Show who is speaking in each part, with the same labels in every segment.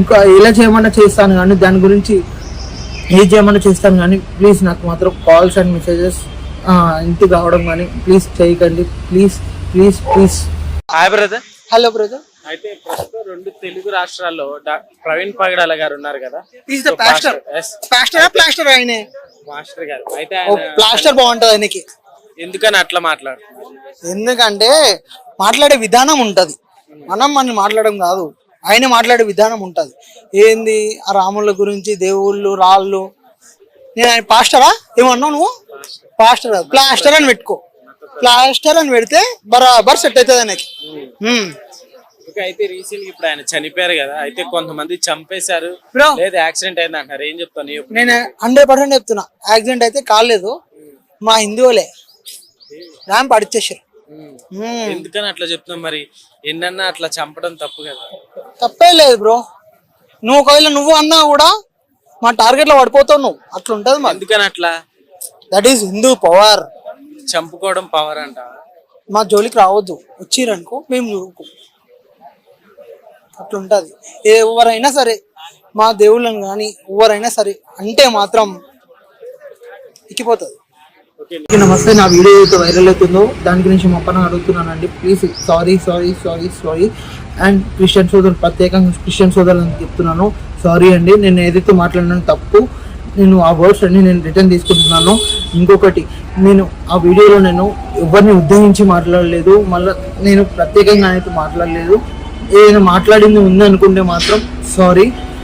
Speaker 1: ఇంకా ఎలా చేయమన్నా చేస్తాను కానీ దాని గురించి ఏం చేయమన్నా చేస్తాను కానీ ప్లీజ్ నాకు మాత్రం కాల్స్ అండ్ మెసేజెస్ ఇంటికి రావడం కానీ ప్లీజ్ చేయకండి. Please please please
Speaker 2: hi brother
Speaker 1: hello brother
Speaker 2: అయితే ప్రస్తుతం రెండు తెలుగు రాష్ట్రాల్లో ప్రవీణ్ పగడాల గారు ఉన్నారు కదా.
Speaker 1: Is the plaster
Speaker 2: Yes,
Speaker 1: plaster plaster ఆయనే.
Speaker 2: మాస్టర్ గారు. అయితే
Speaker 1: ప్లాస్టర్ బాగుంటది ఆయనకి.
Speaker 2: ఎందుకని అట్లా మాట్లాడుతున్నారు?
Speaker 1: ఎందుకంటే మాట్లాడే విధానం ఉంటది. మనం మనం మాట్లాడడం కాదు. ఆయన మాట్లాడే విధానం ఉంటది. ఏంది? ఆ రాముల గురించి దేవుళ్ళు రాళ్ళు. నేను ఆయన పాస్టరా? ఏమన్నావు నువ్వు? పాస్టర్? ప్లాస్టర్ అని పెట్టుకో. ప్లాస్టర్ అని పెడితే బరాబర్ సెట్ అవుతుంది ఆయనకి.
Speaker 2: అయితే రీసెంట్ ఇప్పుడు ఆయన చనిపోయారు కదా అయితే కొంతమంది చంపేశారు. లేదా యాక్సిడెంట్ అయింది అంటారు ఏం చెప్తాను?
Speaker 1: నేను హండ్రెడ్ పర్సెంట్ చెప్తున్నా. యాక్సిడెంట్ అయితే కాలేదు. మా హిందువులే. ర్యాంప్ అడిచేసారు.
Speaker 2: ఎందుకని అట్లా చెప్తున్నాం మరి? ఎన్నన్నా అట్లా చంపడం తప్పు కదా.
Speaker 1: తప్పే లేదు బ్రో. నువ్వు ఒకవేళ నువ్వు అన్నా కూడా మా టార్గెట్లో పడిపోతావు నువ్వు. అట్లా ఉంటది
Speaker 2: ఎందుకని అట్లా?
Speaker 1: దట్ ఈస్ హిందూ పవర్
Speaker 2: చంపుకోవడం పవర్ అంట.
Speaker 1: మా జోలికి రావద్దు. వచ్చిరనుకో మేము చూడుకో అట్లా ఉంటది ఎవరైనా సరే మా దేవుళ్ళని కానీ ఎవరైనా సరే అంటే మాత్రం ఎక్కిపోతుంది. నమస్తే నా వీడియో అయితే వైరల్ అవుతుందో దాని గురించి మొప్పన అడుగుతున్నానండి. Please sorry sorry sorry sorry and Christian సోదరు ప్రత్యేకంగా క్రిస్టియన్ సోదరులను చెప్తున్నాను. సారీ అండి నేను ఏదైతే మాట్లాడినాను తప్పు నేను ఆ వర్డ్స్ అన్ని నేను రిటర్న్ తీసుకుంటున్నాను. ఇంకొకటి నేను ఆ వీడియోలో నేను ఎవరిని ఉద్దేశించి మాట్లాడలేదు మళ్ళీ నేను ప్రత్యేకంగా అయితే మాట్లాడలేదు. ఏదైనా మాట్లాడింది ఉంది అనుకుంటే మాత్రం సారీ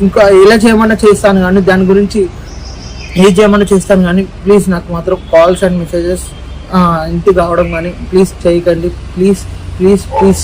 Speaker 1: ఇంకా ఎలా చేయమన్నా చేస్తాను కానీ దాని గురించి ఏ చేయమన్నా చేస్తాను కానీ ప్లీజ్ నాకు మాత్రం కాల్స్ అండ్ మెసేజెస్ ఇంటికి రావడం కానీ ప్లీజ్ చేయకండి. Please please please